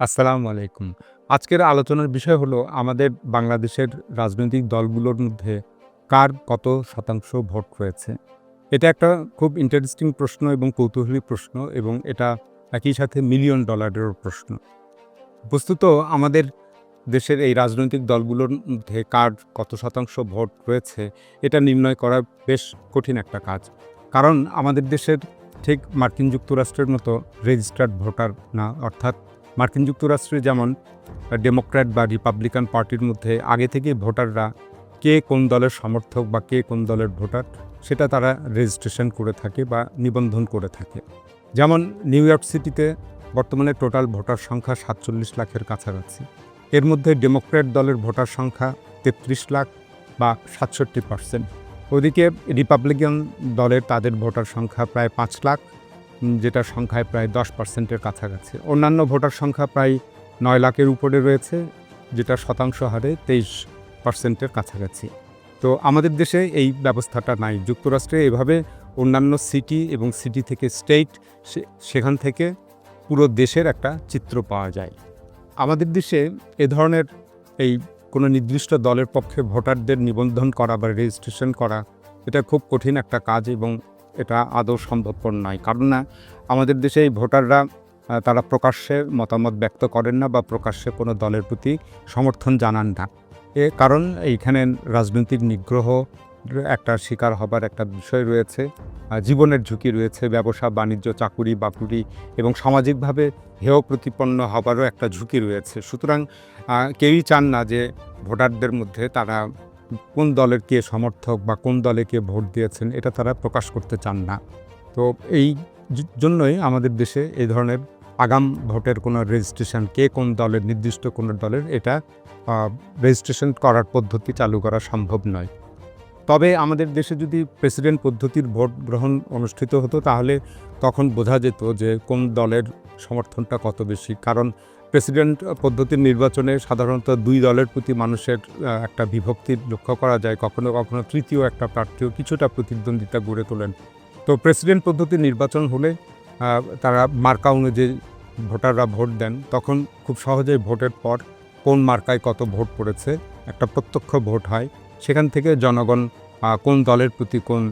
আসসালামু আলাইকুম। আজকের আলোচনার বিষয় হলো আমাদের বাংলাদেশের রাজনৈতিক দলগুলোর মধ্যে কার কত শতাংশ ভোট রয়েছে। এটা একটা খুব ইন্টারেস্টিং প্রশ্ন এবং কৌতূহলী প্রশ্ন এবং এটা একই সাথে মিলিয়ন ডলারেরও প্রশ্ন। বস্তুত আমাদের দেশের এই রাজনৈতিক দলগুলোর মধ্যে কার কত শতাংশ ভোট রয়েছে এটা নির্ণয় করা বেশ কঠিন একটা কাজ। কারণ আমাদের দেশের ঠিক মার্কিন যুক্তরাষ্ট্রের মতো রেজিস্টার্ড ভোটার না, অর্থাৎ মার্কিন যুক্তরাষ্ট্রে যেমন ডেমোক্র্যাট বা রিপাবলিকান পার্টির মধ্যে আগে থেকে ভোটাররা কে কোন দলের সমর্থক বা কে কোন দলের ভোটার, সেটা তারা রেজিস্ট্রেশন করে থাকে বা নিবন্ধন করে থাকে। যেমন, নিউ ইয়র্ক সিটিতে বর্তমানে টোটাল ভোটার সংখ্যা সাতচল্লিশ লাখের কাছাকাছি। এর মধ্যে ডেমোক্র্যাট দলের ভোটার সংখ্যা তেত্রিশ লাখ বা সাতষট্টি পার্সেন্ট। ওদিকে রিপাবলিকান দলের তাদের ভোটার সংখ্যা প্রায় পাঁচ লাখ। যেটা সংখ্যায় প্রায় দশ পার্সেন্টের কাছাকাছি। অন্যান্য ভোটার সংখ্যা প্রায় নয় লাখের উপরে রয়েছে যেটা শতাংশ হারে তেইশ পার্সেন্টের কাছাকাছি। তো আমাদের দেশে এই ব্যবস্থাটা নাই। যুক্তরাষ্ট্রে এভাবে অন্যান্য সিটি এবং সিটি থেকে স্টেট সেখান থেকে পুরো দেশের একটা চিত্র পাওয়া যায়। আমাদের দেশে এ ধরনের এই কোনো নির্দিষ্ট দলের পক্ষে ভোটারদের নিবন্ধন করা বা রেজিস্ট্রেশন করা, এটা খুব কঠিন একটা কাজ এবং এটা আদৌ সম্ভবপর নয়। কারণ না আমাদের দেশে এই ভোটাররা তারা প্রকাশ্যে মতামত ব্যক্ত করেন না বা প্রকাশ্যে কোনো দলের প্রতি সমর্থন জানান না। এ কারণ এইখানে রাজনৈতিক নিগ্রহ একটা শিকার হবার একটা বিষয় রয়েছে জীবনের ঝুঁকি রয়েছে, ব্যবসা, বাণিজ্য, চাকুরি, বাকুরি এবং সামাজিকভাবে হেয় প্রতিপন্ন হবারও একটা ঝুঁকি রয়েছে। সুতরাং কেউই চান না যে ভোটারদের মধ্যে তারা কোন দলের কে সমর্থক বা কোন দলে কে ভোট দিয়েছেন, এটা তারা প্রকাশ করতে চান না। তো এই জন্যই আমাদের দেশে এই ধরনের আগাম ভোটের কোনো রেজিস্ট্রেশন, কে কোন দলের, নির্দিষ্ট কোনো দলের, এটা রেজিস্ট্রেশন করার পদ্ধতি চালু করা সম্ভব নয়। তবে আমাদের দেশে যদি প্রেসিডেন্ট পদ্ধতির ভোট গ্রহণ অনুষ্ঠিত হতো, তাহলে তখন বোঝা যেত যে কোন দলের সমর্থনটা কত বেশি। কারণ প্রেসিডেন্ট পদ্ধতির নির্বাচনে সাধারণত দুই দলের প্রতি মানুষের একটা বিভক্তি লক্ষ্য করা যায়, কখনো কখনো তৃতীয় একটা প্রার্থীও কিছুটা প্রতিদ্বন্দ্বিতা গড়ে তোলেন। তো প্রেসিডেন্ট পদ্ধতির নির্বাচন হলে তারা মার্কা অনুযায়ী ভোটাররা ভোট দেন। তখন খুব সহজেই ভোটের পর কোন মার্কায় কত ভোট পড়েছে, একটা প্রত্যক্ষ ভোট হয়। সেখান থেকে জনগণ কোন দলের প্রতি কোন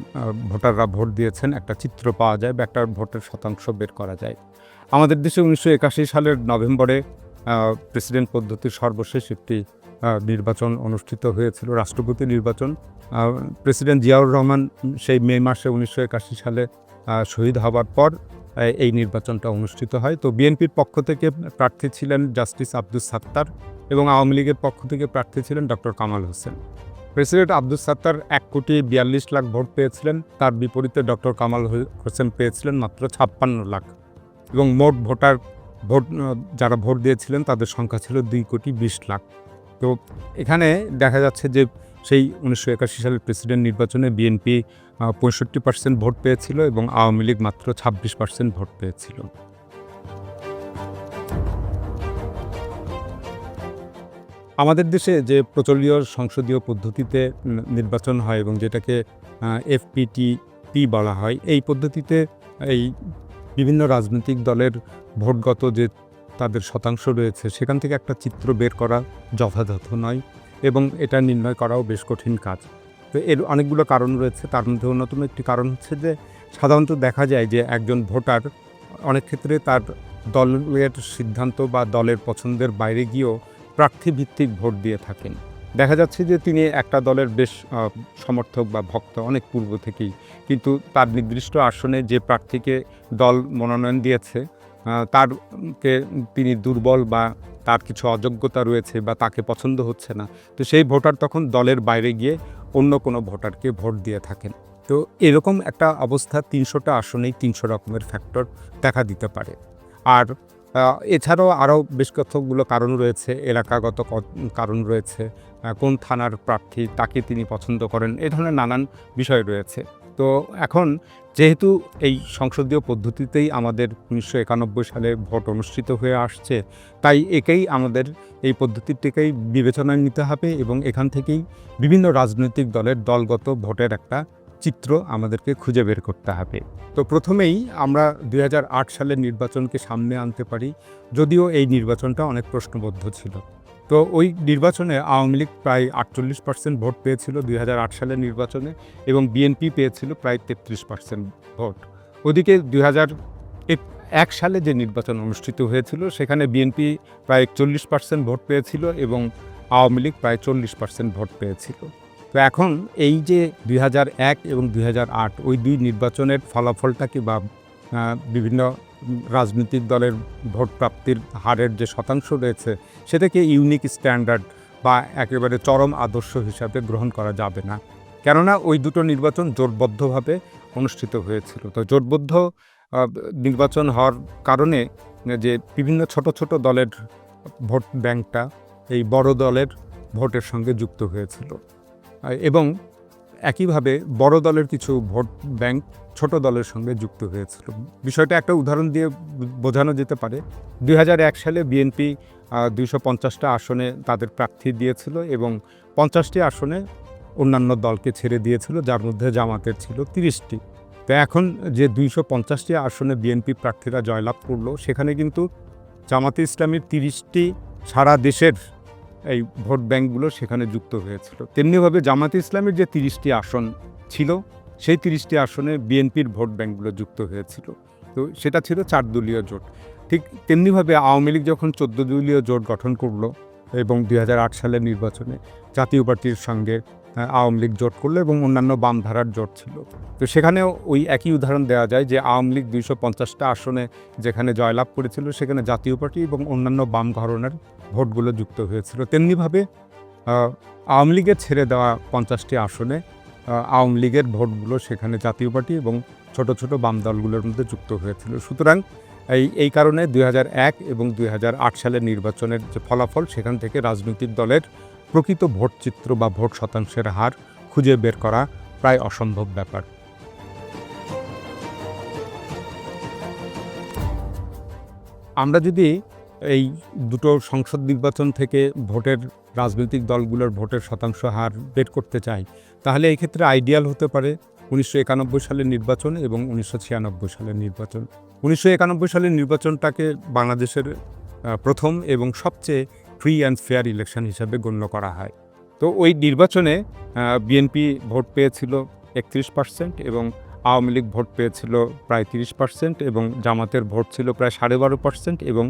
ভোটাররা ভোট দিয়েছেন, একটা চিত্র পাওয়া যায় বা একটা ভোটের শতাংশ বের করা যায়। আমাদের দেশে উনিশশো একাশি সালের নভেম্বরে প্রেসিডেন্ট পদ্ধতির সর্বশেষ একটি নির্বাচন অনুষ্ঠিত হয়েছিল, রাষ্ট্রপতি নির্বাচন। প্রেসিডেন্ট জিয়াউর রহমান সেই মে মাসে উনিশশো একাশি সালে শহীদ হবার পর এই নির্বাচনটা অনুষ্ঠিত হয়। তো বিএনপির পক্ষ থেকে প্রার্থী ছিলেন জাস্টিস আব্দুস সাত্তার এবং আওয়ামী লীগের পক্ষ থেকে প্রার্থী ছিলেন ডক্টর কামাল হোসেন। প্রেসিডেন্ট আব্দুস সাত্তার এক কোটি বিয়াল্লিশ লাখ ভোট পেয়েছিলেন, তার বিপরীতে ডক্টর কামাল হোসেন পেয়েছিলেন মাত্র ছাপ্পান্ন লাখ। এবং মোট ভোটার ভোট, যারা ভোট দিয়েছিলেন তাদের সংখ্যা ছিল দুই কোটি বিশ লাখ। তো এখানে দেখা যাচ্ছে যে সেই উনিশশো একাশি সালের প্রেসিডেন্ট নির্বাচনে বিএনপি পঁয়ষট্টি পার্সেন্ট ভোট পেয়েছিল এবং আওয়ামী লীগ মাত্র ছাব্বিশ পার্সেন্ট ভোট পেয়েছিল। আমাদের দেশে যে প্রচলীয় সংসদীয় পদ্ধতিতে নির্বাচন হয় এবং যেটাকে এফপিটি পি বলা হয়, এই পদ্ধতিতে এই বিভিন্ন রাজনৈতিক দলের ভোটগত যে তাদের শতাংশ রয়েছে, সেখান থেকে একটা চিত্র বের করা যথাযথ নয় এবং এটা নির্ণয় করাও বেশ কঠিন কাজ। তো এর অনেকগুলো কারণ রয়েছে। তার মধ্যে অন্যতম একটি কারণ হচ্ছে যে, সাধারণত দেখা যায় যে একজন ভোটার অনেক ক্ষেত্রে তার দলের সিদ্ধান্ত বা দলের পছন্দের বাইরে গিয়েও প্রার্থীভিত্তিক ভোট দিয়ে থাকেন। দেখা যাচ্ছে যে তিনি একটা দলের বেশ সমর্থক বা ভক্ত অনেক পূর্ব থেকেই। কিন্তু তার নির্দিষ্ট আসনে যে প্রার্থীকে দল মনোনয়ন দিয়েছে তারকে তিনি দুর্বল বা তার কিছু অযোগ্যতা রয়েছে বা তাকে পছন্দ হচ্ছে না, তো সেই ভোটার তখন দলের বাইরে গিয়ে অন্য কোনো ভোটারকে ভোট দিয়ে থাকেন। তো এরকম একটা অবস্থা তিনশোটা আসনেই তিনশো রকমের ফ্যাক্টর দেখা দিতে পারে। আর এছাড়াও আরও বেশ কতগুলো কারণ রয়েছে, এলাকাগত কারণ রয়েছে কোন থানার প্রার্থী তাকে তিনি পছন্দ করেন, এ ধরনের নানান বিষয় রয়েছে। তো এখন যেহেতু এই সংসদীয় পদ্ধতিতেই আমাদের উনিশশো একানব্বই সালে ভোট অনুষ্ঠিত হয়ে আসছে, তাই একেই আমাদের এই পদ্ধতিটিকেই বিবেচনায় নিতে হবে এবং এখান থেকেই বিভিন্ন রাজনৈতিক দলের দলগত ভোটের একটা চিত্র আমাদেরকে খুঁজে বের করতে হবে। তো প্রথমেই আমরা দু হাজার আট সালের নির্বাচনকে সামনে আনতে পারি, যদিও এই নির্বাচনটা অনেক প্রশ্নবদ্ধ ছিল। তো ওই নির্বাচনে আওয়ামী লীগ প্রায় আটচল্লিশ পার্সেন্ট ভোট পেয়েছিল দুই হাজার আট সালের নির্বাচনে এবং বিএনপি পেয়েছিল প্রায় তেত্রিশ পার্সেন্ট ভোট। ওদিকে দুই এক সালে যে নির্বাচন অনুষ্ঠিত হয়েছিল, সেখানে বিএনপি প্রায় একচল্লিশ পার্সেন্ট ভোট পেয়েছিল এবং আওয়ামী লীগ প্রায় চল্লিশ পার্সেন্ট ভোট পেয়েছিল। তো এখন এই যে দুই এক এবং দুই হাজার আট, ওই দুই নির্বাচনের ফলাফলটাকে বা বিভিন্ন রাজনৈতিক দলের ভোট প্রাপ্তির হারের যে শতাংশ রয়েছে, সেটাকে ইউনিক স্ট্যান্ডার্ড বা একেবারে চরম আদর্শ হিসাবে গ্রহণ করা যাবে না। কেননা ওই দুটো নির্বাচন জোটবদ্ধভাবে অনুষ্ঠিত হয়েছিল। তো জোটবদ্ধ নির্বাচন হওয়ার কারণে যে বিভিন্ন ছোট ছোট দলের ভোট ব্যাংকটা এই বড় দলের ভোটের সঙ্গে যুক্ত হয়েছিল। এবং একইভাবে বড় দলের কিছু ভোট ব্যাংক ছোট দলের সঙ্গে যুক্ত হয়েছিল। বিষয়টা একটা উদাহরণ দিয়ে বোঝানো যেতে পারে। দুই হাজার এক সালে বিএনপি দুইশো পঞ্চাশটা আসনে তাদের প্রার্থী দিয়েছিল এবং পঞ্চাশটি আসনে অন্যান্য দলকে ছেড়ে দিয়েছিল, যার মধ্যে জামাতের ছিল তিরিশটি। তো এখন যে দুইশো পঞ্চাশটি আসনে বিএনপি প্রার্থীরা জয়লাভ করল, সেখানে কিন্তু জামাতে ইসলামীর তিরিশটি সারা দেশের এই ভোট ব্যাংকগুলো সেখানে যুক্ত হয়েছিল। তেমনিভাবে জামাতে ইসলামের যে তিরিশটি আসন ছিল, সেই তিরিশটি আসনে বিএনপির ভোট ব্যাঙ্কগুলো যুক্ত হয়েছিল। তো সেটা ছিল চার দলীয় জোট। ঠিক তেমনিভাবে আওয়ামী লীগ যখন চোদ্দ দলীয় জোট গঠন করল এবং দু হাজার আট সালের নির্বাচনে জাতীয় পার্টির সঙ্গে আওয়ামী লীগ জোট করল এবং অন্যান্য বাম ধারার জোট ছিল। তো সেখানেও ওই একই উদাহরণ দেওয়া যায় যে আওয়ামী লীগ দুইশো পঞ্চাশটা আসনে যেখানে জয়লাভ করেছিল, সেখানে জাতীয় পার্টি এবং অন্যান্য বাম ঘরনার ভোটগুলো যুক্ত হয়েছিল। তেমনিভাবে আওয়ামী লীগের ছেড়ে দেওয়া পঞ্চাশটি আসনে আওয়ামী লীগের ভোটগুলো সেখানে জাতীয় পার্টি এবং ছোট ছোট বাম দলগুলোর মধ্যে যুক্ত হয়েছিল। সুতরাং এই এই কারণে দুই হাজার এক এবং দুই হাজার আট সালের নির্বাচনের যে ফলাফল, সেখান থেকে রাজনৈতিক দলের প্রকৃত ভোট চিত্র বা ভোট শতাংশের হার খুঁজে বের করা প্রায় অসম্ভব ব্যাপার। আমরা যদি এই দুটো সংসদ নির্বাচন থেকে ভোটের রাজনৈতিক দলগুলোর ভোটের শতাংশ হার বের করতে চাই, তাহলে এই ক্ষেত্রে আইডিয়াল হতে পারে উনিশশো একানব্বই সালের নির্বাচন এবং উনিশশো ছিয়ানব্বই সালের নির্বাচন। উনিশশো একানব্বই সালের নির্বাচনটাকে বাংলাদেশের প্রথম এবং সবচেয়ে ফ্রি অ্যান্ড ফেয়ার ইলেকশন হিসাবে গণ্য করা হয়। তো ওই নির্বাচনে বিএনপি ভোট পেয়েছিল একত্রিশ পার্সেন্ট এবং আওয়ামী লীগ ভোট পেয়েছিল প্রায় তিরিশ পার্সেন্ট এবং জামাতের ভোট ছিল প্রায় সাড়ে বারো পার্সেন্ট এবং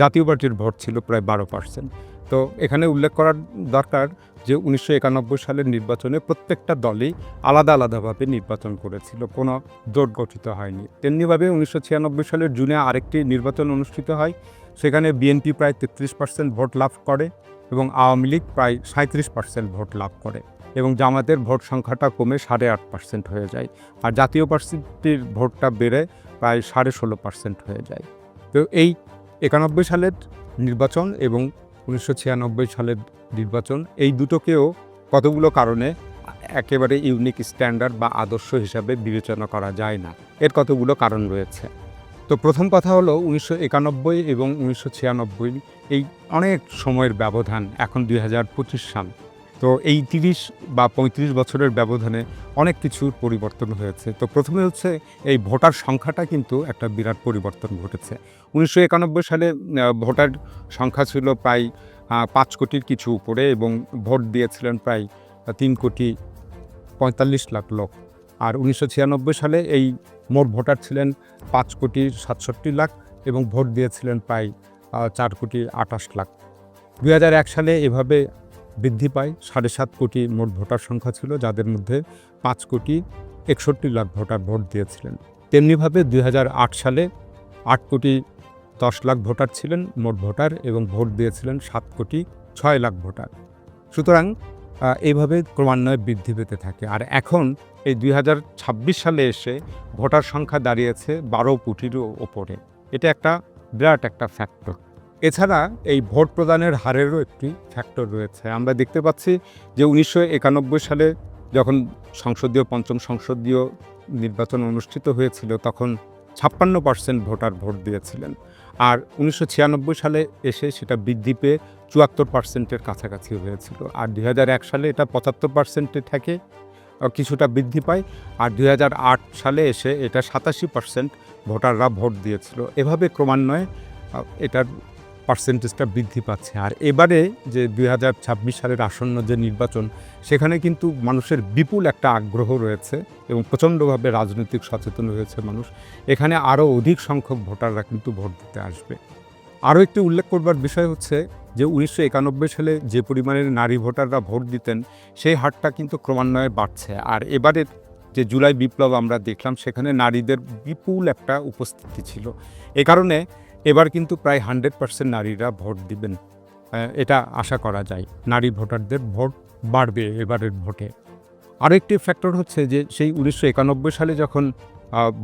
জাতীয় পার্টির ভোট ছিল প্রায় বারো পার্সেন্ট তো এখানে উল্লেখ করার দরকার যে উনিশশো একানব্বই সালের নির্বাচনে প্রত্যেকটা দলই আলাদা আলাদাভাবে নির্বাচন করেছিল, কোনো জোট গঠিত হয়নি। তেমনিভাবে উনিশশো ছিয়ানব্বই সালের জুনে আরেকটি নির্বাচন অনুষ্ঠিত হয় সেখানে বিএনপি প্রায় তেত্রিশ পার্সেন্ট ভোট লাভ করে এবং আওয়ামী লীগ প্রায় সাঁত্রিশ পার্সেন্ট ভোট লাভ করে এবং জামাতের ভোট সংখ্যাটা কমে সাড়ে আট পার্সেন্ট হয়ে যায় আর জাতীয় পার্টির ভোটটা বেড়ে প্রায় সাড়ে ষোলো পার্সেন্ট হয়ে যায়। তো এই একানব্বই সালের নির্বাচন এবং উনিশশো ছিয়ানব্বই সালের নির্বাচন এই দুটোকেও কতগুলো কারণে একেবারে ইউনিক স্ট্যান্ডার্ড বা আদর্শ হিসাবে বিবেচনা করা যায় না, এর কতগুলো কারণ রয়েছে? তো প্রথম কথা হলো উনিশশো একানব্বই এবং উনিশশো ছিয়ানব্বই এই অনেক সময়ের ব্যবধান, এখন দুই হাজার পঁচিশ সাল। তো এই তিরিশ বা পঁয়ত্রিশ বছরের ব্যবধানে অনেক কিছুর পরিবর্তন হয়েছে। তো প্রথমে হচ্ছে এই ভোটার সংখ্যাটা কিন্তু একটা বিরাট পরিবর্তন ঘটেছে। উনিশশো একানব্বই সালে ভোটার সংখ্যা ছিল প্রায় পাঁচ কোটির কিছু উপরে এবং ভোট দিয়েছিলেন প্রায় তিন কোটি পঁয়তাল্লিশ লাখ লোক। আর উনিশশো ছিয়ানব্বই সালে এই মোট ভোটার ছিলেন পাঁচ কোটি সাতষট্টি লাখ এবং ভোট দিয়েছিলেন প্রায় চার কোটি আটাশ লাখ। দুই হাজার এক সালে এভাবে বৃদ্ধি পায়, সাড়ে সাত কোটি মোট ভোটার সংখ্যা ছিল, যাদের মধ্যে পাঁচ কোটি একষট্টি লাখ ভোটার ভোট দিয়েছিলেন। তেমনিভাবে দুই হাজার আট সালে আট কোটি দশ লাখ ভোটার ছিলেন মোট ভোটার এবং ভোট দিয়েছিলেন সাত কোটি ছয় লাখ ভোটার। সুতরাং এইভাবে ক্রমান্বয়ে বৃদ্ধি পেতে থাকে। আর এখন এই দুই হাজার ছাব্বিশ সালে এসে ভোটার সংখ্যা দাঁড়িয়েছে বারো কোটিরও ওপরে। এটা একটা বিরাট একটা ফ্যাক্টর এছাড়া এই ভোট প্রদানের হারেরও একটি ফ্যাক্টর রয়েছে। আমরা দেখতে পাচ্ছি যে উনিশশো একানব্বই সালে যখন সংসদীয়, পঞ্চম সংসদীয় নির্বাচন অনুষ্ঠিত হয়েছিল, তখন ছাপ্পান্ন পার্সেন্ট ভোটার ভোট দিয়েছিলেন। আর উনিশশো ছিয়ানব্বই সালে এসে সেটা বৃদ্ধি পেয়ে চুয়াত্তর পার্সেন্টের কাছাকাছি হয়েছিল। আর দুই হাজার এক সালে এটা পঁচাত্তর পার্সেন্টে থাকে কিছুটা বৃদ্ধি পায়। আর দুই হাজার আট সালে এসে এটা সাতাশি পার্সেন্ট ভোটাররা ভোট দিয়েছিল। এভাবে ক্রমান্বয়ে এটার পার্সেন্টেজটা বৃদ্ধি পাচ্ছে। আর এবারে যে দুই হাজার ছাব্বিশ সালের আসন্ন যে নির্বাচন, সেখানে কিন্তু মানুষের বিপুল একটা আগ্রহ রয়েছে এবং প্রচণ্ডভাবে রাজনৈতিক সচেতন হয়েছে মানুষ। এখানে আরও অধিক সংখ্যক ভোটাররা কিন্তু ভোট দিতে আসবে। আরও একটি উল্লেখ করবার বিষয় হচ্ছে যে উনিশশো একানব্বই সালে যে পরিমাণের নারী ভোটাররা ভোট দিতেন, সেই হারটা কিন্তু ক্রমান্বয়ে বাড়ছে। আর এবারের যে জুলাই বিপ্লব আমরা দেখলাম, সেখানে নারীদের বিপুল একটা উপস্থিতি ছিল। এ কারণে এবার কিন্তু প্রায় হান্ড্রেড পার্সেন্ট নারীরা ভোট দিবেন। এটা আশা করা যায়। নারী ভোটারদের ভোট বাড়বে এবারের ভোটে। আরও একটি ফ্যাক্টর হচ্ছে যে সেই উনিশশো একানব্বই সালে যখন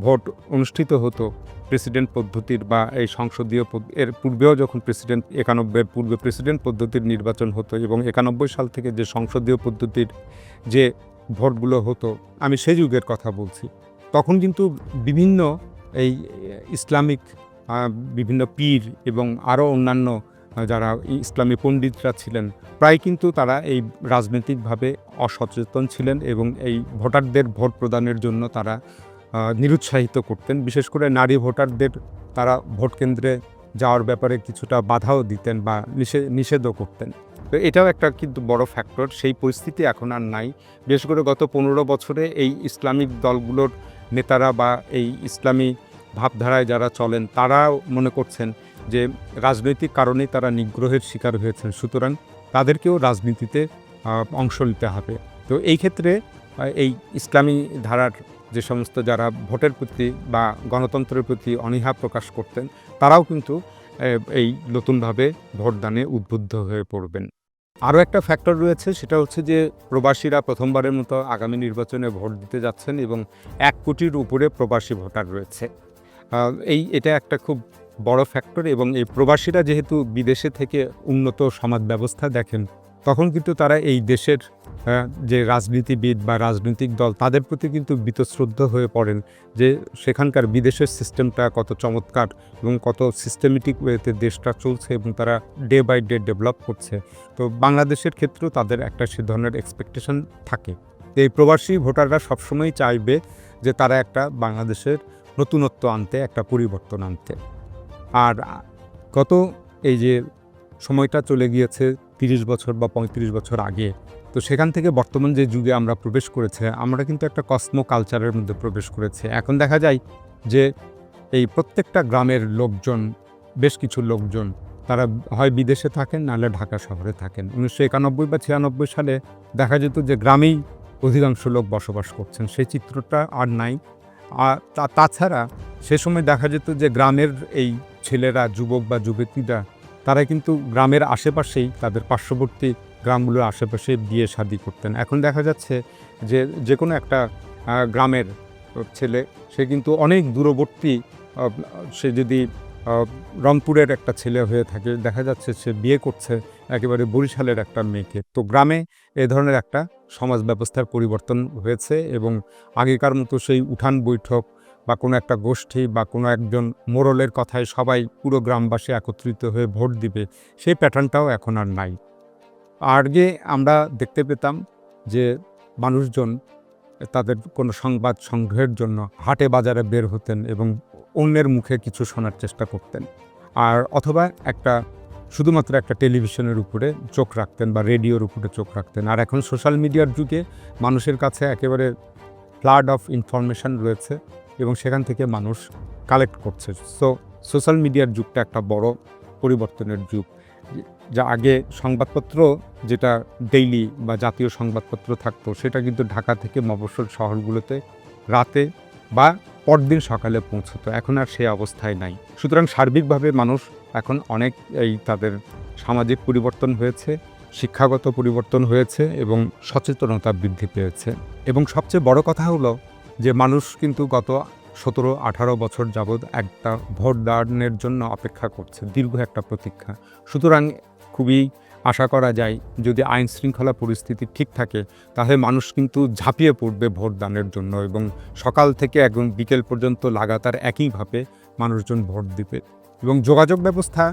ভোট অনুষ্ঠিত হতো, প্রেসিডেন্ট পদ্ধতির বা এই সংসদীয় এর পূর্বেও যখন প্রেসিডেন্ট, একানব্বইয়ের পূর্বে প্রেসিডেন্ট পদ্ধতির নির্বাচন হতো এবং একানব্বই সাল থেকে যে সংসদীয় পদ্ধতির যে ভোটগুলো হতো, আমি সেই যুগের কথা বলছি। তখন কিন্তু বিভিন্ন এই ইসলামিক বিভিন্ন পীর এবং আরও অন্যান্য যারা ইসলামী পণ্ডিতরা ছিলেন, প্রায় কিন্তু তারা এই রাজনৈতিকভাবে অসচেতন ছিলেন এবং এই ভোটারদের ভোট প্রদানের জন্য তারা নিরুৎসাহিত করতেন। বিশেষ করে নারী ভোটারদের তারা ভোট কেন্দ্রে যাওয়ার ব্যাপারে কিছুটা বাধাও দিতেন বা নিষেধ নিষেধও করতেন। তো এটাও একটা কিন্তু বড় ফ্যাক্টর, সেই পরিস্থিতি এখন আর নাই। বিশেষ করে গত পনেরো বছরে এই ইসলামিক দলগুলোর নেতারা বা এই ইসলামী ভাবধারায় যারা চলেন, তারাও মনে করছেন যে রাজনৈতিক কারণেই তারা নিগ্রহের শিকার হয়েছেন। সুতরাং তাদেরকেও রাজনীতিতে অংশ নিতে হবে। তো এই ক্ষেত্রে এই ইসলামী ধারার যে সমস্ত যারা ভোটের প্রতি বা গণতন্ত্রের প্রতি অনীহা প্রকাশ করতেন, তারাও কিন্তু এই নতুনভাবে ভোটদানে উদ্বুদ্ধ হয়ে পড়বেন। আরও একটা ফ্যাক্টর রয়েছে, সেটা হচ্ছে যে প্রবাসীরা প্রথমবারের মতো আগামী নির্বাচনে ভোট দিতে যাচ্ছেন এবং এক কোটির উপরে প্রবাসী ভোটার রয়েছে। এই এটা একটা খুব বড় ফ্যাক্টর এবং এই প্রবাসীরা যেহেতু বিদেশে থেকে উন্নত সমাজ ব্যবস্থা দেখেন, তখন কিন্তু তারা এই দেশের যে রাজনীতিবিদ বা রাজনৈতিক দল, তাদের প্রতি কিন্তু বীতশ্রদ্ধ হয়ে পড়েন যে সেখানকার বিদেশের সিস্টেমটা কত চমৎকার এবং কত সিস্টেমেটিক ওয়েতে দেশটা চলছে এবং তারা ডে বাই ডে ডেভেলপ করছে। তো বাংলাদেশের ক্ষেত্রেও তাদের একটা সে ধরনের এক্সপেকটেশন থাকে। এই প্রবাসী ভোটাররা সবসময় চাইবে যে তারা একটা বাংলাদেশের নতুনত্ব আনতে, একটা পরিবর্তন আনতে। আর গত এই যে সময়টা চলে গিয়েছে তিরিশ বছর বা পঁয়ত্রিশ বছর আগে, তো সেখান থেকে বর্তমান যে যুগে আমরা প্রবেশ করেছে, আমরা কিন্তু একটা কসমো কালচারের মধ্যে প্রবেশ করেছে। এখন দেখা যায় যে এই প্রত্যেকটা গ্রামের লোকজন, বেশ কিছু লোকজন, তারা হয় বিদেশে থাকেন নাহলে ঢাকা শহরে থাকেন। উনিশশো একানব্বই বা ছিয়ানব্বই সালে দেখা যেত যে গ্রামেই অধিকাংশ লোক বসবাস করছেন। সেই চিত্রটা আর নাই। আর তাছাড়া সে সময় দেখা যেত যে গ্রামের এই ছেলেরা, যুবক বা যুবতীরা, তারা কিন্তু গ্রামের আশেপাশেই তাদের পার্শ্ববর্তী গ্রামগুলোর আশেপাশে বিয়ে শাদি করতেন। এখন দেখা যাচ্ছে যে যে কোনো একটা গ্রামের ছেলে, সে কিন্তু অনেক দূরবর্তী সে যদি রংপুরের একটা ছেলে হয়ে থাকে। দেখা যাচ্ছে সে বিয়ে করছে একেবারে বরিশালের একটা মেয়েকে। তো গ্রামে এ ধরনের একটা সমাজ ব্যবস্থার পরিবর্তন হয়েছে এবং আগেকার মতো সেই উঠান বৈঠক বা কোনো একটা গোষ্ঠী বা কোনো একজন মোড়লের কথায় সবাই পুরো গ্রামবাসী একত্রিত হয়ে ভোট দিবে, সেই প্যাটার্নটাও এখন আর নাই। আগে আমরা দেখতে পেতাম যে মানুষজন তাদের কোনো সংবাদ সংগ্রহের জন্য হাটে বাজারে বের হতেন এবং অন্যের মুখে কিছু শোনার চেষ্টা করতেন। আর অথবা একটা, শুধুমাত্র একটা টেলিভিশনের উপরে চোখ রাখতেন বা রেডিওর উপরে চোখ রাখতেন। আর এখন সোশ্যাল মিডিয়ার যুগে মানুষের কাছে একেবারে ফ্লাড অফ ইনফরমেশন রয়েছে এবং সেখান থেকে মানুষ কালেক্ট করছে। সো, সোশ্যাল মিডিয়ার যুগটা একটা বড় পরিবর্তনের যুগ। যা আগে সংবাদপত্র যেটা ডেইলি বা জাতীয় সংবাদপত্র থাকতো, সেটা কিন্তু ঢাকা থেকে মফস্বল শহরগুলোতে রাতে বা পরদিন সকালে পৌঁছতো। এখন আর সে অবস্থায় নাই। সুতরাং সার্বিকভাবে মানুষ এখন অনেক এই তাদের সামাজিক পরিবর্তন হয়েছে, শিক্ষাগত পরিবর্তন হয়েছে এবং সচেতনতা বৃদ্ধি পেয়েছে। এবং সবচেয়ে বড় কথা হলো যে মানুষ কিন্তু গত সতেরো, আঠারো বছর যাবৎ একটা ভোট দানের জন্য অপেক্ষা করছে, দীর্ঘ একটা প্রতীক্ষা। সুতরাং খুবই আশা করা যায় যদি আইন শৃঙ্খলা পরিস্থিতি ঠিক থাকে, তাহলে মানুষ কিন্তু ঝাঁপিয়ে পড়বে ভোট দানের জন্য এবং সকাল থেকে একদম বিকেল পর্যন্ত লাগাতার একইভাবে মানুষজন ভোট দিবে। এবং যোগাযোগ ব্যবস্থা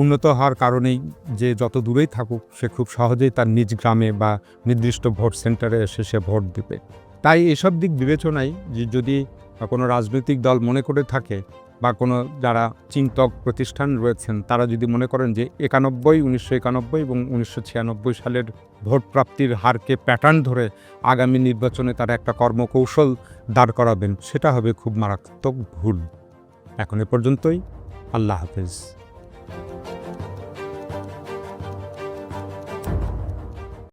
উন্নত হওয়ার কারণেই যে যত দূরেই থাকুক, সে খুব সহজেই তার নিজ গ্রামে বা নির্দিষ্ট ভোট সেন্টারে এসে সে ভোট দিবে। তাই এসব দিক বিবেচনায় যে যদি কোনো রাজনৈতিক দল মনে করে থাকে বা কোনো যারা চিন্তক প্রতিষ্ঠান রয়েছেন, তারা যদি মনে করেন যে একানব্বই, উনিশশো একানব্বই এবং উনিশশো ছিয়ানব্বই সালের ভোট প্রাপ্তির হারকে প্যাটার্ন ধরে আগামী নির্বাচনে তারা একটা কর্মকৌশল দাঁড় করাবেন, সেটা হবে খুব মারাত্মক ভুল। এখন এ পর্যন্তই। আল্লাহ হাফেজ।